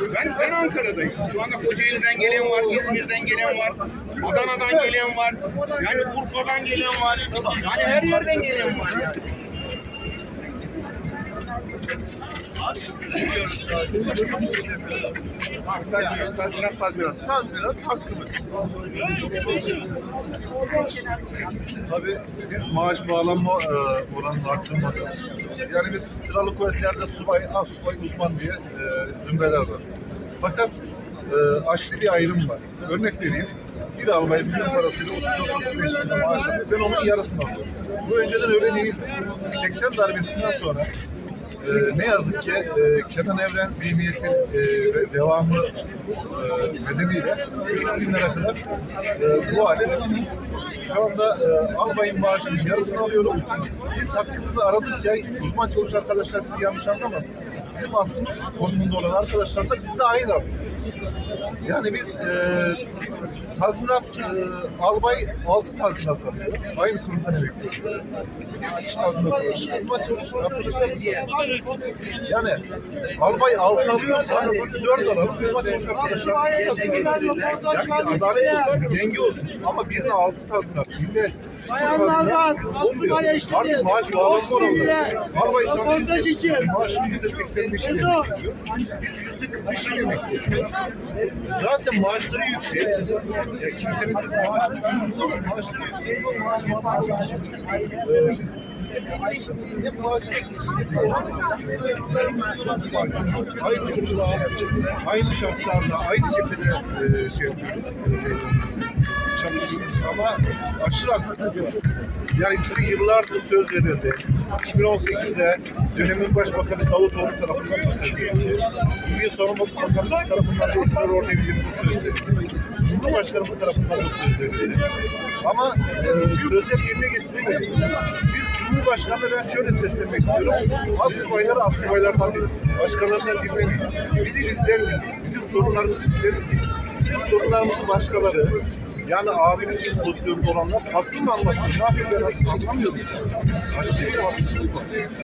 Ben, ben Ankara'dayım. Şu anda Kocaeli'den gelen var, İzmir'den gelen var, Adana'dan gelen var, yani Urfa'dan gelen var. Yani her yerden gelen var yani. Biliyoruz biz maaş bağlanma e, oranının arttırılmasını. Yani biz sıralı kuvvetlerde subay, az subay, uzman diye e, zümreler var. Fakat e, aşırı bir ayrım var. Örnek vereyim. Bir albay bizim parasıyla 34-35 bin lira maaş alıyor. Ben onun yarısını alıyorum. Bu önceden öyle değil. 80 darbesinden sonra e, ne yazık ki e, Kenan Evren zihniyeti e, ve devamı e, nedeniyle günlere kadar e, bu hale getirdik. Şu anda e, albayın maaşının yarısını alıyorum. Biz hakkımızı aradıkça uzman çavuş arkadaşlar bizi yanlış anlamasın. Bizim aslımız konumunda olan arkadaşlar da biz de aynı alıyoruz. Yani biz e, tazminat, e, albay altı tazminat alıyor. Aynı kurumdan emekli. Biz hiç tazminat alıyoruz. Yani albay altı alıyorsa biz dört alalım. Uzman çavuş arkadaşlar yani adalet denge olsun. Ama birine altı tazminat, birine sıfır tazminat olmuyor. Artık maaş bağlanma oranları. Albay şu an yüzde seksen beşini emekliyor. Biz yüzde kırk beşini emekliyoruz. Zaten maaşları yüksek. Ya kimsenin. Ee, aynı şartlarda, aynı cephede e, şey yapıyoruz. Ama aşırı haksızlık var. Yani bize yıllardır söz verildi. 2018'de dönemin başbakanı Davutoğlu tarafından bu söz verildi. Milli Savunma Bakanlığı tarafından da itibar organizasyonu söz verildi. Cumhurbaşkanımız tarafından da söz verildi. Ama e, sözler yerine getirilmedi. Biz Cumhurbaşkanı'na ben şöyle seslenmek istiyorum. Az subayları az subaylardan değil. Başkalarından dinlemeyin. Bizi bizden dinleyin. Bizim sorunlarımızı bizden dinleyin. Bizim sorunlarımızı başkaları yani abimizin pozisyonunda olanlar farklı mı anlatıyor? Ne yapıyor ben aslında anlamıyorum. Aşırı bir haksızlık var.